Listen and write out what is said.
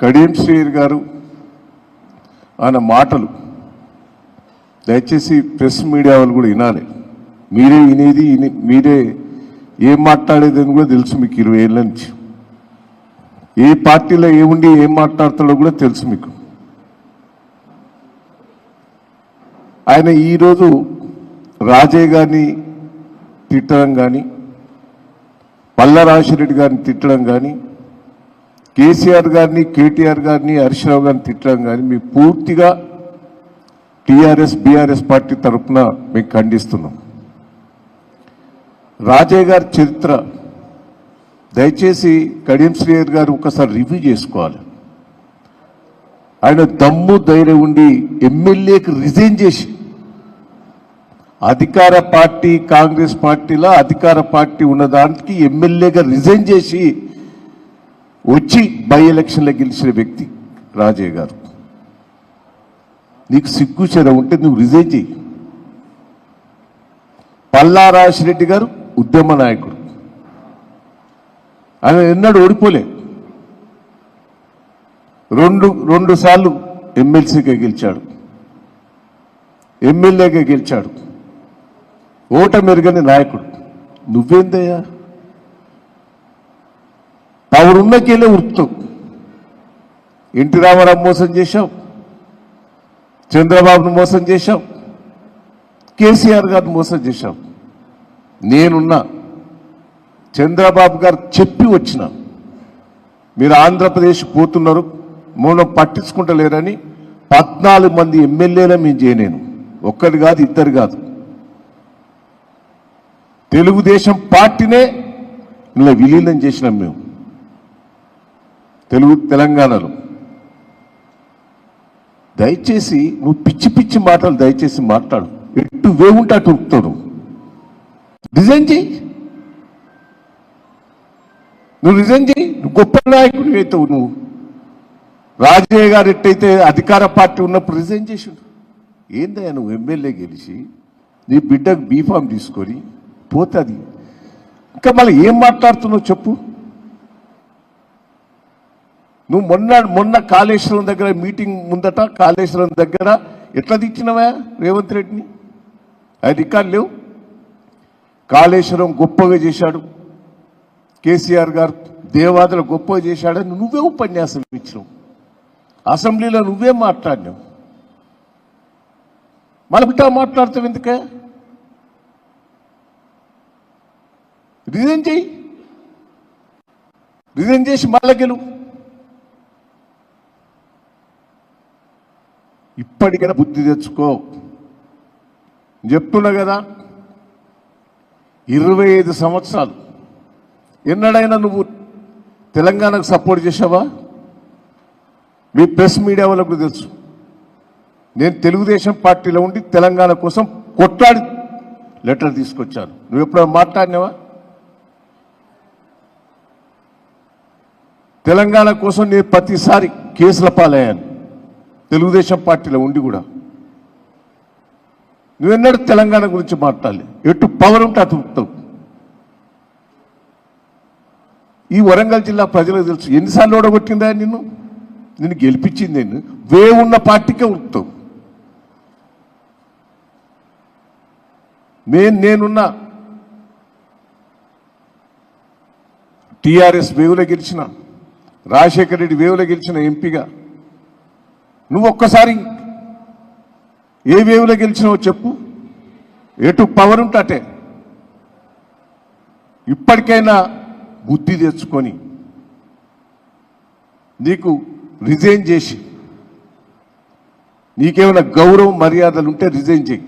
కడియం శ్రీర్ గారు ఆయన మాటలు దయచేసి ప్రెస్ మీడియా వాళ్ళు కూడా వినాలి. మీరే వినేది మీరే ఏం మాట్లాడేది అని కూడా తెలుసు మీకు ఇరవై ఏళ్ళ నుంచి. ఏ పార్టీలో ఏముండి ఏం మాట్లాడతాడో కూడా తెలుసు మీకు. ఆయన ఈరోజు రాజే గారిని తిట్టడం కానీ పల్లరాజశ్రెడ్డి గారిని తిట్టడం కానీ కేసీఆర్ గారిని కేటీఆర్ గారిని హరీశ్రావు గారిని తిట్టడం కానీ మీ పూర్తిగా టీఆర్ఎస్ బీఆర్ఎస్ పార్టీ తరఫున మేము ఖండిస్తున్నాం. రాజయ్య గారి చరిత్ర దయచేసి కడియం శ్రీయర్ గారు ఒకసారి రివ్యూ చేసుకోవాలి. ఆయన దమ్ము ధైర్యం ఉండి ఎమ్మెల్యేకి రిజైన్ చేసి అధికార పార్టీ కాంగ్రెస్ పార్టీలో అధికార పార్టీ ఉన్నదానికి ఎమ్మెల్యేగా రిజైన్ చేసి వచ్చి బై ఎలక్షన్లో గెలిచిన వ్యక్తి రాజయ్య గారు. నీకు సిగ్గు చెర ఉంటే నువ్వు రిజైన్ చేయి పల్లా రెడ్డి గారు ఉద్యమ నాయకుడు. ఆయన ఎన్నడూ ఓడిపోలే. రెండు రెండు సార్లు ఎమ్మెల్సీగా గెలిచాడు. ఎమ్మెల్యేగా గెలిచాడు. ఓట మెరుగని నాయకుడు. నువ్వేందయ్యా? పవరున్నకెళ్ళే ఉరుకుతావు ఎన్టీ రామారావు మోసం చేశాం. చంద్రబాబును మోసం చేశాం. కేసీఆర్ గారిని మోసం చేశాం. నేనున్నా. చంద్రబాబు గారు చెప్పి వచ్చిన. మీరు ఆంధ్రప్రదేశ్ పోతున్నారు. మూలం పట్టించుకుంటలేరని పద్నాలుగు మంది ఎమ్మెల్యేల మేము చేయలేను. ఒక్కరు కాదు ఇద్దరు కాదు. తెలుగుదేశం పార్టీనే ఇలా విలీనం చేసినాం మేము. తెలుగు తెలంగాణలో. దయచేసి నువ్వు పిచ్చి పిచ్చి మాటలు దయచేసి మాట్లాడు. ఎటు వేవుంటే అటు డిజైన్ రిజైన్ చేయి. నువ్వు రిజైన్ చేయి. నువ్వు గొప్ప నాయకుడు అవుతావు నువ్వు. రాజయ్య గారు ఎట్టయితే అధికార పార్టీ ఉన్నప్పుడు రిజైన్ చేసిండు. ఏందయ్యా నువ్వు ఎమ్మెల్యే గెలిచి నీ బిడ్డకు బీఫామ్ తీసుకొని పోతుంది. ఇంకా మళ్ళీ ఏం మాట్లాడుతున్నావు చెప్పు. నువ్వు మొన్న మొన్న కాళేశ్వరం దగ్గర మీటింగ్ ముందట కాళేశ్వరం దగ్గర ఎట్లా తెచ్చినవా రేవంత్ రెడ్డిని? అది రికార్డు లేవు. కాళేశ్వరం గొప్పగా చేశాడు. కేసీఆర్ గారు దేవాదులు గొప్పగా చేశాడని నువ్వే ఉపన్యాసం ఇచ్చినావు. అసెంబ్లీలో నువ్వే మాట్లాడినావు. మళ్ళీ బిడ్డ మాట్లాడతావు ఎందుకే? రిజైన్ చేయి. రిజైన్ చేసి మళ్ళా గెలువు. ఇప్పటికైనా బుద్ధి తెచ్చుకో. చెప్తున్నా కదా ఇరవై ఐదు సంవత్సరాలు. ఎన్నడైనా నువ్వు తెలంగాణకు సపోర్ట్ చేసావా మీ ప్రెస్ మీడియా వాళ్ళకు తెలుసు. నేను తెలుగుదేశం పార్టీలో ఉండి తెలంగాణ కోసం కొట్లాడి లెటర్ తీసుకొచ్చాను. నువ్వు ఎప్పుడైనా మాట్లాడినావా? తెలంగాణ కోసం నేను ప్రతిసారి కేసుల పాలయ్యాను. తెలుగుదేశం పార్టీలో ఉండి కూడా నువ్వెన్నడూ తెలంగాణ గురించి మాట్లాడాలి. ఎటు పవర్ ఉంటే అతుకుతావు ఈ వరంగల్ జిల్లా ప్రజలకు తెలుసు ఎన్నిసార్లు ఓడగొట్టిందా నిన్ను? నిన్ను గెలిపించింది నేను వే ఉన్న పార్టీకే ఉరుకుతావు నేను నేనున్న టిఆర్ఎస్ వేవులో గెలిచిన రాజశేఖర రెడ్డి వేవులో గెలిచిన ఎంపీగా నువ్వు ఒక్కసారి ఏ వేవులో గెలిచినావో చెప్పు. ఎటు పవర్ ఉంటే ఇప్పటికైనా బుద్ధి తెచ్చుకొని నీకు రిజైన్ చేసి నీకేమైనా గౌరవం మర్యాదలు ఉంటే రిజైన్ చేయి.